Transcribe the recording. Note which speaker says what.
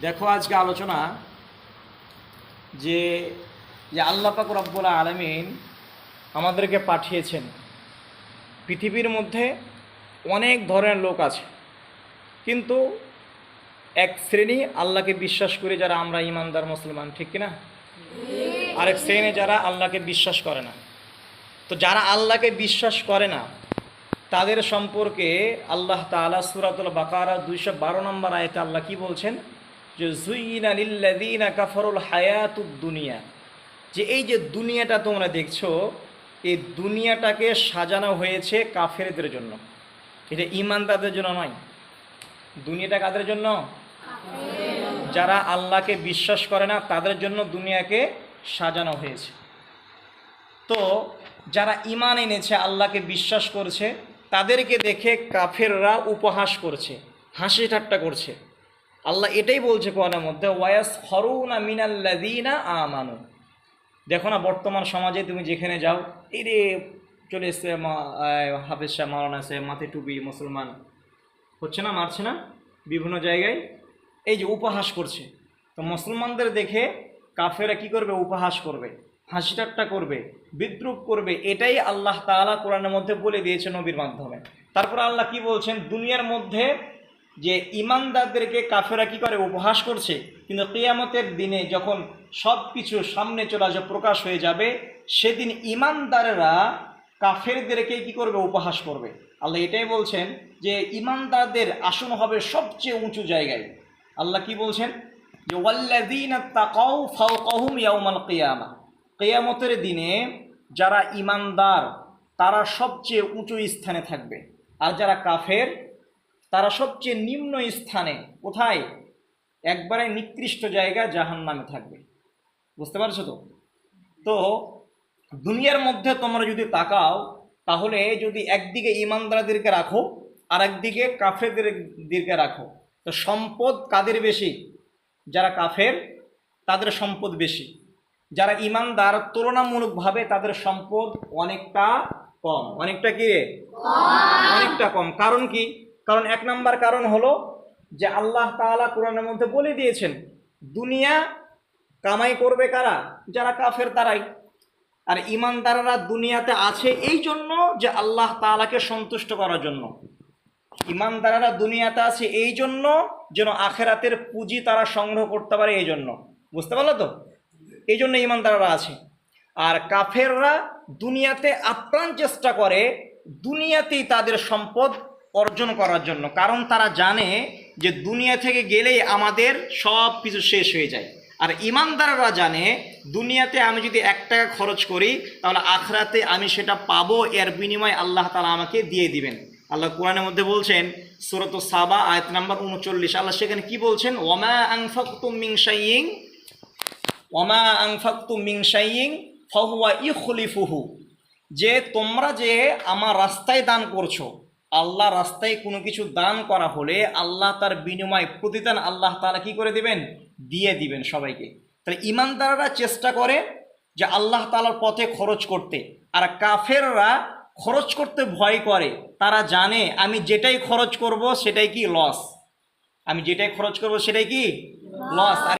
Speaker 1: দেখো আজকে আলোচনা যে যে আল্লাহ পাক রব্বুল আলমিন আমাদেরকে পাঠিয়েছেন। পৃথিবীর মধ্যে অনেক ধরনের লোক আছে। কিন্তু এক শ্রেণি আল্লাহকে বিশ্বাস করে যারা আমরা ইমানদার মুসলমান, ঠিক কিনা? আরেক শ্রেণি যারা আল্লাহকে বিশ্বাস করে না। তো যারা আল্লাহকে বিশ্বাস করে না, তাদের সম্পর্কে আল্লাহ তালা সুরাতুল বাকারা দুইশো বারো নম্বর আয়তে আল্লাহ কি বলছেন? যে জুইনা লিল্লাদিনা কাফরুল হায়াতুদ দুনিয়া। যে এই যে দুনিয়াটা তোমরা দেখছ এই দুনিয়াটাকে সাজানো হয়েছে কাফেরদের জন্য। এটা ইমানদারদের জন্য নয়। দুনিয়াটা কাদের জন্য? যারা আল্লাহকে বিশ্বাস করে না তাদের জন্য দুনিয়াকে সাজানো হয়েছে। তো যারা ইমান এনেছে আল্লাহকে বিশ্বাস করছে তাদেরকে দেখে কাফেররা উপহাস করছে হাসি ঠাট্টা করছে। আল্লাহ এটাই বলছে কোরআনের মধ্যে ওয়াস হরুনা মিনাল্লাদিনা আমানু। দেখো না, বর্তমান সমাজে তুমি যেখানে যাও, এই রে চলে এসছে হাফেজ শাহ মারানা আছে মাথে টুপি, মুসলমান। হচ্ছে না, মারছে না? বিভিন্ন জায়গায় এই যে উপহাস করছে। তো মুসলমানদের দেখে কাফেরা কি করবে? উপহাস করবে, হাসি ঠাট্টা করবে, বিদ্রুপ করবে, এটাই আল্লাহ তাআলা কোরআনের মধ্যে বলে দিয়েছে নবীর মাধ্যমে। তারপর আল্লাহ কি বলছেন? দুনিয়ার মধ্যে যে ইমানদারদেরকে কাফেরা কি করে? উপহাস করছে। কিন্তু কেয়ামতের দিনে যখন সব কিছু সামনে চলে আসে প্রকাশ হয়ে যাবে, সেদিন ইমানদারেরা কাফেরদেরকে কি করবে? উপহাস করবে। আল্লাহ এটাই বলছেন যে ইমানদারদের আসন হবে সবচেয়ে উঁচু জায়গায়। আল্লাহ কি বলছেন? যে ইয়াউমাল কিয়ামা। কিয়ামতের দিনে যারা ইমানদার, তারা সবচেয়ে উঁচু স্থানে থাকবে। আর যারা কাফের তারা সবচেয়ে নিম্ন স্থানে কোথায়? একবারে নিকৃষ্ট জায়গা জাহান নামে থাকবে। বুঝতে পারছ তো? তো দুনিয়ার মধ্যে তোমরা যদি তাকাও তাহলে যদি একদিকে ইমানদারদেরকে রাখো আর একদিকে কাফেরদেরকে রাখো তো সম্পদ কাদের বেশি? যারা কাফের তাদের সম্পদ বেশি। যারা ইমানদার তুলনামূলকভাবে তাদের সম্পদ অনেকটা কম। অনেকটা কি অনেকটা কম। কারণ কি? কারণ এক নাম্বার কারণ হলো যে আল্লাহ তাআলা কোরআনের মধ্যে বলে দিয়েছেন, দুনিয়া কামাই করবে কারা? যারা কাফের তারাই। আর ইমানদাররা দুনিয়াতে আছে এই জন্য যে আল্লাহ তাআলাকে সন্তুষ্ট করার জন্য। ইমানদাররা দুনিয়াতে আছে এই জন্য যেন আখেরাতের পুঁজি তারা সংগ্রহ করতে পারে এই জন্য। বুঝতে পারল তো? এই জন্য ইমানদাররা আছে। আর কাফেররা দুনিয়াতে আপ্রাণ চেষ্টা করে, দুনিয়াতেই তাদের সম্পদ অর্জন করার জন্য। কারণ তারা জানে যে দুনিয়া থেকে গেলেই আমাদের সব কিছু শেষ হয়ে যায়। আর ইমানদাররা জানে, দুনিয়াতে আমি যদি এক টাকা খরচ করি, তাহলে আখরাতে আমি সেটা পাবো, এর বিনিময়ে আল্লাহ তালা আমাকে দিয়ে দিবেন। আল্লাহ কোরআনের মধ্যে বলছেন, সুরত সাবা, আয়াত নাম্বার উনচল্লিশ। আল্লাহ সেখানে কি বলছেন? ওমা আংফাকুম মিং শাইয়িং ওমা আংফাক্তু মিং শাইয়িং ফাহুয়া ইখলিফুহু। যে তোমরা যে আমার রাস্তায় দান করছ আল্লাহ রাস্তায় কোনো কিছু দান করা হলে আল্লাহ তার বিনিময় প্রতিদান আল্লাহ তারা কি করে দিবেন? দিয়ে দিবেন সবাইকে। তাহলে ইমানদাররা চেষ্টা করে যে আল্লাহ তালার পথে খরচ করতে। আর কাফেররা খরচ করতে ভয় করে। তারা জানে, আমি যেটাই খরচ করব সেটাই কি লস আমি যেটাই খরচ করব সেটাই কি? লস